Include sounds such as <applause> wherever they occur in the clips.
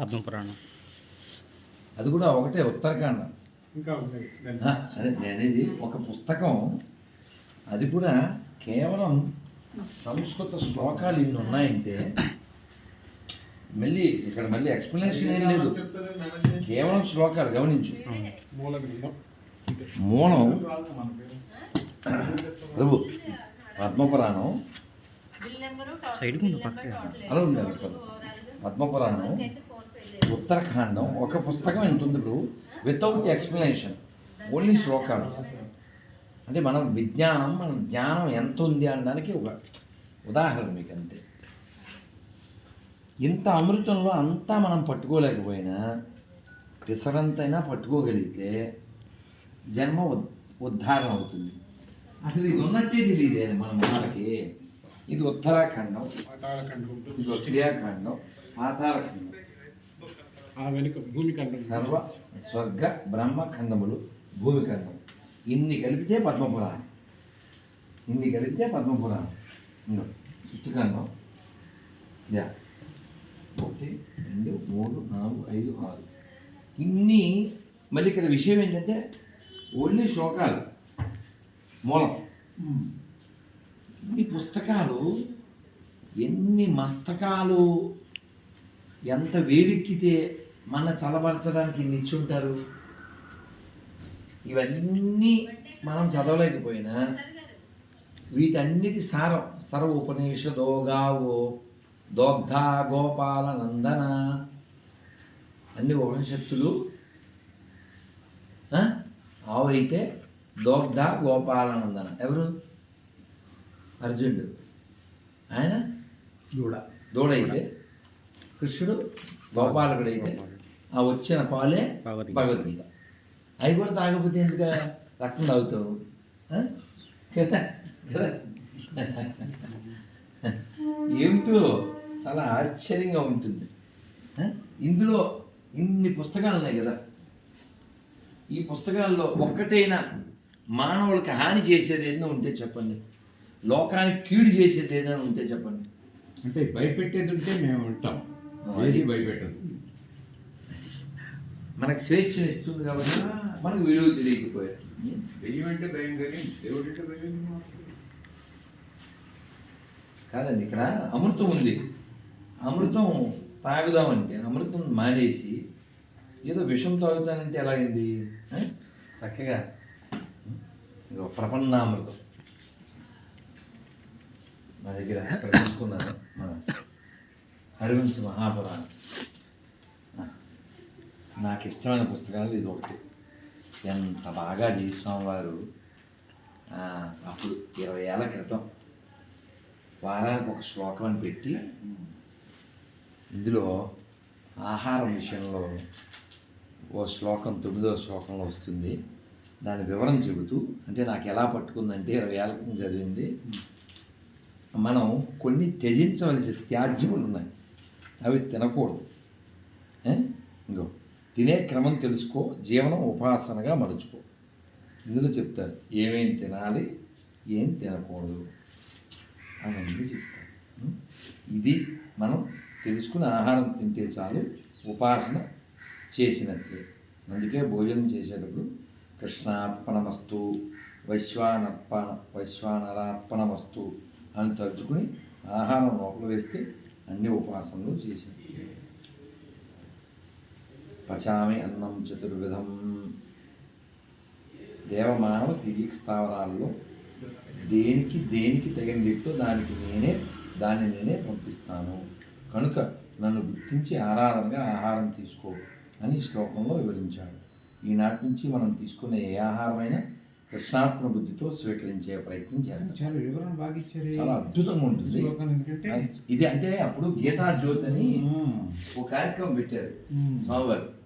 పద్మపురాణం అది కూడా ఒకటే ఇంకా ఆ, అదే నేనేది ఒక పుస్తకం. అది కూడా కేవలం సంస్కృత శ్లోకాలు ఇన్ని ఉన్నాయంటే మళ్ళీ ఇక్కడ మళ్ళీ ఎక్స్ప్లెనేషన్ ఏం లేదు. కేవలం శ్లోకాలు గమనించు. మూల. ప్రభు పద్మపురాణం. అలా ఉండాలి పద్మ- పద్మపురాణం. ఉత్తరాఖండం ఒక పుస్తకం ఎంత ఉంది ఇప్పుడు వితౌట్ ఎక్స్ప్లెనేషన్ ఓన్లీ శ్లోకాలు. అంటే మనం విజ్ఞానం మన జ్ఞానం ఎంత ఉంది అనడానికి ఒక ఉదాహరణ మీకు అంతే ఇంత అమృతంలో అంతా మనం పట్టుకోలేకపోయినా పిసరంతైనా పట్టుకోగలిగితే జన్మ ఉద్ ఉద్ధారణ అవుతుంది. అసలు ఇది ఉన్నట్టే తెలియదే మన మనకి ఇది ఉత్తరాఖండం పాతాళఖండం. ఉత్తరాఖండం పాతాళఖండం. ఆ వెనుక భూమి ఖండం సర్వ స్వర్గ బ్రహ్మఖండములు భూమిఖండం ఇన్ని కలిపితే పద్మపురాణం. ఇన్ని కలిపితే పద్మపురాణం. సృష్టిఖండం యా. ఒకటి రెండు మూడు నాలుగు ఐదు ఆరు. ఇన్ని మళ్ళీ ఇక్కడ విషయం ఏంటంటే ఓన్లీ శ్లోకాలు. మూలం. ఇన్ని పుస్తకాలు ఎన్ని మస్తకాలు ఎంత వేడెక్కితే మన చల్లబరచడానికి నిచ్చుంటారు ఇవన్నీ మనం చదవలేకపోయినా వీటన్నిటి సారం. సర్వ ఉపనిషదో గావో దోగ్ధ గోపాల నందన. అన్ని ఉపనిషత్తులు? ఆవు అయితే దోగ్ధ గోపాలనందన ఎవరు? అర్జునుడు. ఆయన? దూడ. దూడైతే. కృష్ణుడు గోపాలకుడైతే. ఆ వచ్చిన పాలే భగవద్గీత. అవి కూడా తాగకపోతే ఎందుకు రక్తం తాగుతావు? కదా? కదా? ఏమిటో చాలా ఆశ్చర్యంగా ఉంటుంది? ఇందులో ఇన్ని పుస్తకాలు ఉన్నాయి కదా. ఈ పుస్తకాల్లో ఒక్కటైనా మానవులకు హాని చేసేది ఏదైనా ఉంటే చెప్పండి. లోకానికి కీడు చేసేది ఏదైనా ఉంటే చెప్పండి. అంటే భయపెట్టేది ఉంటే మేము ఉంటాం. భయపెట్టదు. మనకు స్వేచ్ఛను ఇస్తుంది కాబట్టి మనకు విలువ తెలియకపోయారు? కాదండి ఇక్కడ అమృతం ఉంది. అమృతం తాగుదామంటే అమృతం మానేసి ఏదో విషం తాగుతానంటే ఎలాగైంది ఆ? చక్కగా ప్రపన్నామృతం. నా దగ్గర ఇక్కడ తీసుకున్నాను మన హరివంశ మహాపురాణం. నాకు ఇష్టమైన పుస్తకాలు ఇది ఒకటి. ఎంత బాగా జీస్వామి వారు. అప్పుడు ఇరవై ఏళ్ళ క్రితం వారానికి ఒక శ్లోకం అని పెట్టి ఇందులో ఆహారం విషయంలో ఓ శ్లోకం తొమ్మిదో శ్లోకంలో వస్తుంది. దాని వివరం చెబుతూ అంటే నాకు ఎలా పట్టుకుందంటే ఇరవై ఏళ్ళ క్రితం చదివింది మనం కొన్ని త్యజించవలసిన త్యాజ్యములు ఉన్నాయి. అవి తినకూడదు. ఇంకో. తినే క్రమం తెలుసుకో జీవనం ఉపాసనగా మలుచుకో. ఇందులో చెప్తారు ఏమేం తినాలి ఏం తినకూడదు అవన్నీ చెప్తారు. ఇది మనం తెలుసుకుని ఆహారం తింటే చాలు ఉపాసన చేసినట్లే. అందుకే భోజనం చేసేటప్పుడు కృష్ణార్పణమస్తు వైశ్వానర్పణ వైశ్వానరార్పణమస్తు అని తలుచుకుని ఆహారం లోపల వేస్తే అన్ని ఉపాసనలు చేసినట్లే. పచామి అన్నం చతుర్విధం. దేవమానవ తిరిగి స్థావరాల్లో దేనికి దేనికి తగిన రీతిలో దానికి నేనే దాన్ని నేనే పంపిస్తాను. కనుక నన్ను గుర్తించి ఆరాధనగా ఆహారం తీసుకో అని శ్లోకంలో వివరించాడు. ఈనాటి నుంచి మనం తీసుకునే ఏ ఆహారమైనా కృష్ణార్పణ బుద్ధితో స్వీకరించే ప్రయత్నం చేద్దాం. చాలా వివరణ బాగా ఇచ్చారు. చాలా అద్భుతంగా ఉంటుంది. ఇది అంటే అప్పుడు గీతా జ్యోతి అని ఒక కార్యక్రమం పెట్టారు. స్వామివారు.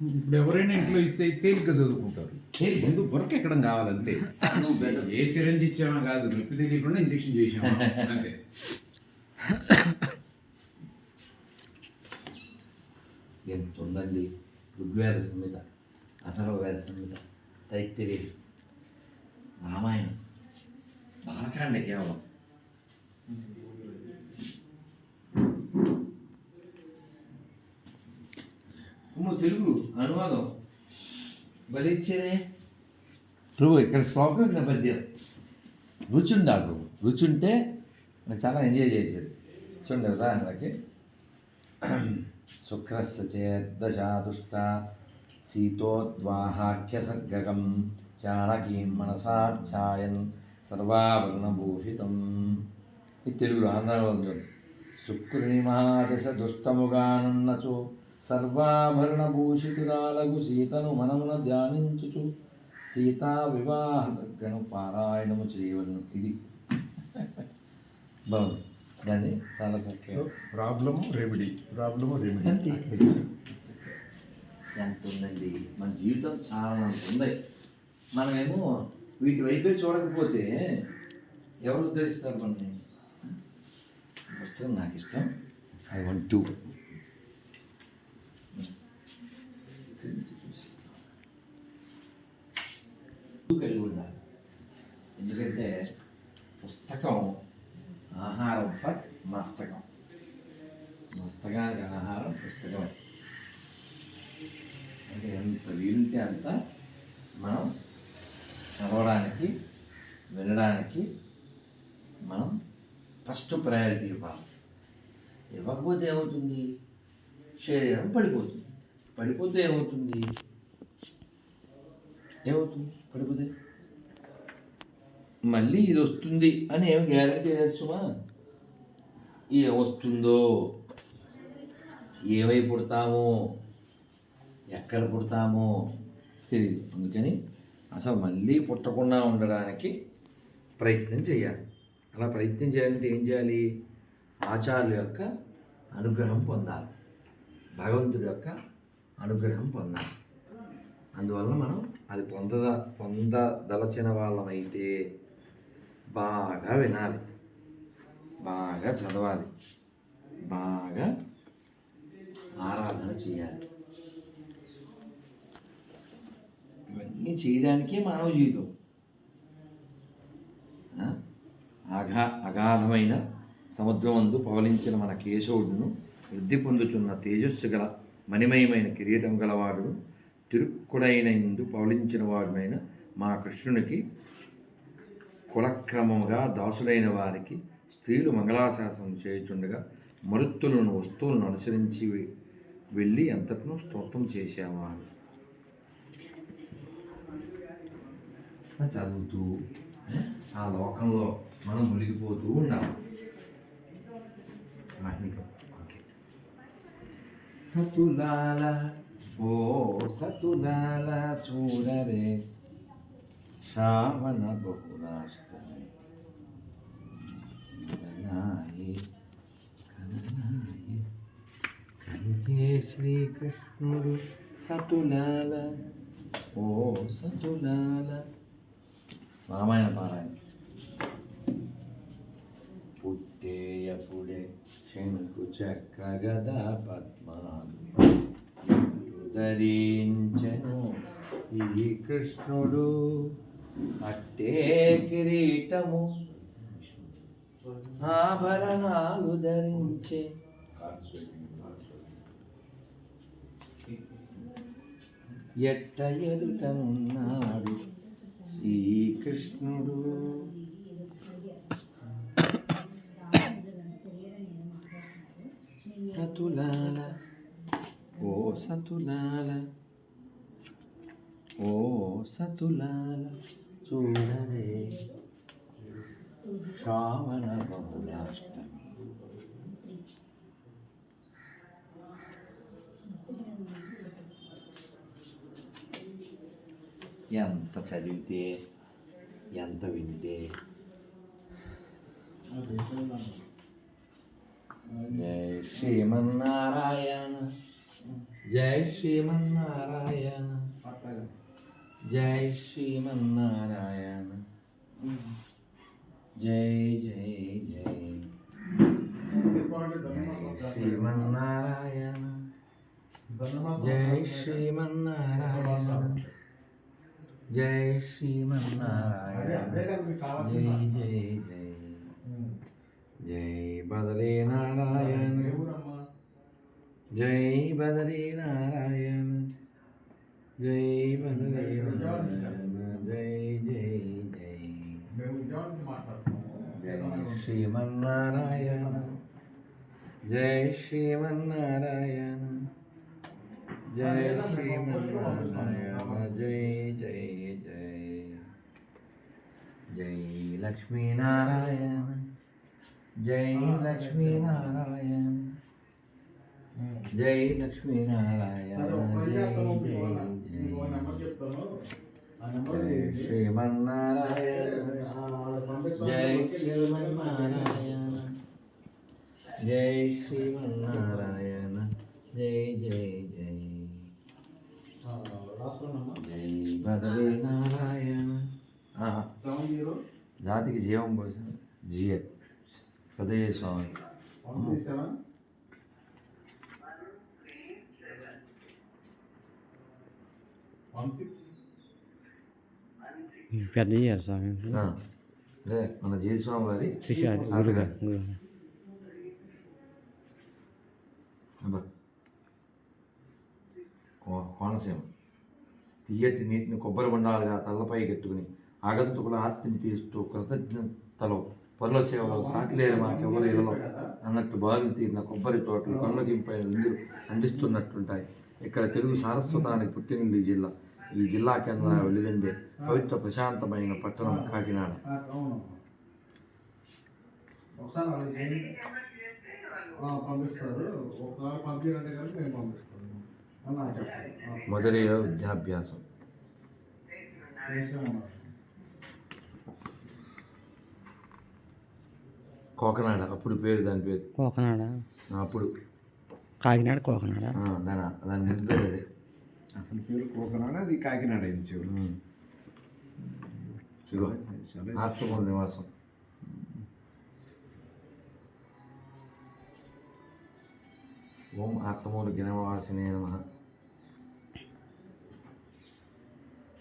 ఇప్పుడు ఎవరైనా ఇంట్లో ఇస్తే తేలిక చదువుకుంటారు. ముందు బొరక ఎక్కడం కావాలంతే. నువ్వు. ఏ సిరంజ్ ఇచ్చామా కాదు నొప్పి తెలియకుండా ఇంజక్షన్ చేసామా అంతే. ఎంత ఉందండి ఋగ్వేద సంహిత అథర్వవేద సంహిత తైత్తిరి రామాయణం. బాలకాండ కేవలం. తెలుగు అనువాదం. భలే ప్రభు ఇక్కడ శ్లోకం ఇక్కడ పద్యం. రుచి ఉండాలి ప్రభు రుచి ఉంటే చాలా ఎంజాయ్ చేయొచ్చు. చూడండి ఉదాహరణకి. శుక్రస్య చేద్దశాదుష్ట శీతోద్వాహాఖ్యసర్గకం జానకీం మనసాధ్యాయన్ సర్వాభరణభూషితం ఇది తెలుగులో ఆంధ్రలో ఉంది. చూడండి. శుక్రుని మహాదశ దుష్టముగానున్నచో సర్వాభరణభూషితురాలగు సీతను మనమున ధ్యానించుచు. సీతా వివాహ సర్గను పారాయణము చేయవలను. ఇది. బాగుంది. దాన్ని చాలా చక్కగా. Problem remedy. Problem remedy. అంతే. ఎంత ఉందండి మన జీవితం చాలా ఉంది. మనమేమో వీటి వైపే చూడకపోతే ఎవరు ఉద్ధరిస్తారు మనని పుస్తకం నాకు ఇష్టం. ఐ వాంట్ టు కలిగి ఉండాలి ఎందుకంటే పుస్తకం ఆహారం ఫర్ మస్తకం. మస్తకానికి ఆహారం పుస్తకమే. అంటే ఎంత వీలుంటే అంత మనం చదవడానికి వినడానికి మనం ఫస్ట్ ప్రయారిటీ ఇవ్వాలి. ఇవ్వకపోతే ఏమవుతుంది? శరీరం పడిపోతుంది. పడిపోతే ఏమవుతుంది? ఏమవుతుంది? పడిపోతే? మళ్ళీ ఇది వస్తుంది అని ఏం గ్యారంటీ సుమా. ఏ వస్తుందో? ఏవై పుడతామో? ఎక్కడ పుడతామో తెలియదు అందుకని అసలు మళ్ళీ పుట్టకుండా ఉండడానికి ప్రయత్నం చేయాలి. అలా ప్రయత్నం చేయాలంటే ఏం చేయాలి? ఆచార్యుల యొక్క అనుగ్రహం పొందాలి. భగవంతుడి యొక్క అనుగ్రహం పొందాలి. అందువల్ల మనం అది పొందద పొందదలచిన వాళ్ళమైతే బాగా వినాలి. బాగా చదవాలి. బాగా ఆరాధన చేయాలి. ఇవన్నీ చేయడానికే మానవ జీవితం. అఘా అగా అగాధమైన సముద్రమందు పవలించిన మన కేశవుడును వృద్ధి పొందుచున్న తేజస్సు గల మణిమయమైన కిరీటం గలవాడును తిరుక్కుడైనందు పవలించిన వాడునైన మా కృష్ణునికి కులక్రమముగా దాసులైన వారికి స్త్రీలు మంగళాశాసనం చేయుచుండగా మరుత్తులను వస్తువులను అనుసరించి వెళ్ళి అంతకును స్తోత్రం చేసేవారు చదువుతూ ఆ లోకంలో మనం మునిగిపోతూ ఉండాలి మహిళ ఓకే. సతులాల ఓ సతులాల చూడరే. శ్రావణ బహుళాష్టమి కదనాయి కదనాయి కంటే శ్రీకృష్ణుడు సతులాల ఓ సతులాల. రామాయణ పారాయణ. పుట్టేయపుడే శంకు చక్ర గద పద్మాలు. ధరించెను ఈ కృష్ణుడు అట్టే కిరీటము ఆభరణాలు ధరించే. ఎట్ట ఎదుటన్నాడు శ్రీకృష్ణుడు సతులాల ఓ సతులాల ఓ సతులాల చూడరే శ్రావణ బహుళాష్టమి ఎంత చదివితే ఎంత వింటే జై శ్రీమన్నారాయణ జై శ్రీమన్నారాయణ. జై శ్రీమన్నారాయణ. జై జై జై. శ్రీమన్నారాయణ. జై శ్రీమన్నారాయణ. జై శ్రీమన్నారాయణ. జై జై జై. జై బదరీ నారాయణ జై బదరీ నారాయణ జై బదరీ నారాయణ జై జై జై జై శ్రీమన్నారాయణ జై శ్రీమన్నారాయణ జై శ్రీమన్నారాయణ జై జై జై జై లక్ష్మీనారాయణ జై లక్ష్మీనారాయణ జై లక్ష్మీనారాయణ జై జై జై జై శ్రీమన్నారాయణ జై శ్రీమన్నారాయణ జై శ్రీమన్నారాయణ జై జై జై జై బదరీ నారాయణ ఆహా. జాతికి జీవం పోసిన జియ సదయ స్వామి పెద్ద చేయాలి స్వామి. మన జయ స్వామి వారి గురుగా కోనసీమ. తీయటి నీటిని కొబ్బరి బొండాలుగా తలపై ఎత్తుకుని ఆగంతుకుల ఆర్తిని తీస్తూ కృతజ్ఞతలో. పనుల సేవలో సాటిలేరు మాకెవరు ఇళ్ళలో అన్నట్టు బాలులు తీరిన కొబ్బరి తోటలు కళ్ళకింపై ఇందులు అందిస్తున్నట్లుంటాయి ఇక్కడ తెలుగు సారస్వతానికి పుట్టినిల్లు జిల్లా. ఈ జిల్లా కేంద్ర వెలుగందే పవిత్ర ప్రశాంతమైన పట్టణం కాకినాడ. మొదలైన విద్యాభ్యాసం. కోకనాడ అప్పుడు పేరు దాని పేరు? కోకనాడ. అప్పుడు. కాకినాడ కోకనాడ. ఆ, దాని దాని ముందు పేరు అదే. అసలు పేరు కోకనాడ అది కాకినాడ ఇది చివరి ఉమ్. ఇదిగో ఆత్మకూరు నివాసం. ఓం ఆత్మూరు గినవాసినే నమ.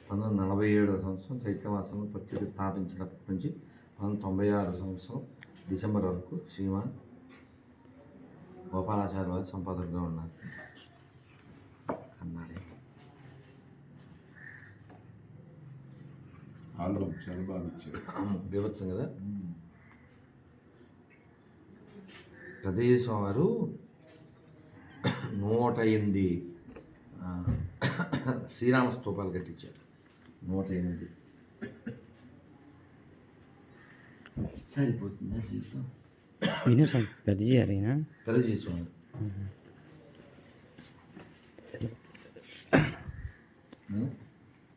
పంతొమ్మిది నలభై ఏడవ సంవత్సరం చైత్రమాసంలో పత్రిక స్థాపించినప్పటి నుంచి పంతొమ్మిది తొంభై ఆరు సంవత్సరం డిసెంబర్ వరకు శ్రీమాన్ గోపాలాచార్య వారి సంపాదకుగా ఉన్నారు. కన్నాడే ఆల్బమ్ చాలా బాగా ఇచ్చారు బీభత్సం కదా? పెద్దయ్య వారు నూట ఎనిమిది శ్రీరామ స్తూపాలు కట్టించారు. నూట ఎనిమిది సరిపోతుందా జీవితం విను స్వామి పెద్ద. పెద్ద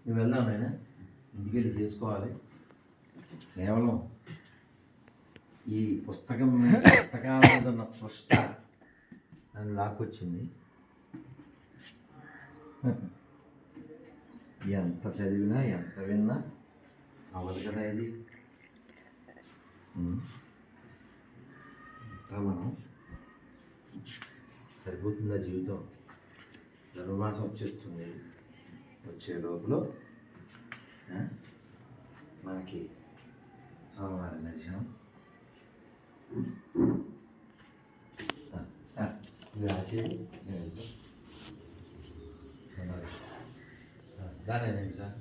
నువ్వు వెళ్దాం చేసుకోవాలి కేవలం ఈ పుస్తకం <laughs> పుస్తకాల మీద ఉన్న స్పష్ట నన్ను లాక్కొచ్చింది. <laughs> ఎంత చదివినా ఎంత విన్నా అవ్వదు కదా ఇది. అంతా మనం సరిపోతుందా జీవితం? ధనుర్మాసం వచ్చేస్తుంది. వచ్చే లోపల ఆ, మనకి సోమవారం దర్శనం ఆ, సార్ ఇది రాసేది నేను వెళ్తా. సోమవారం. ఆ, దాని సార్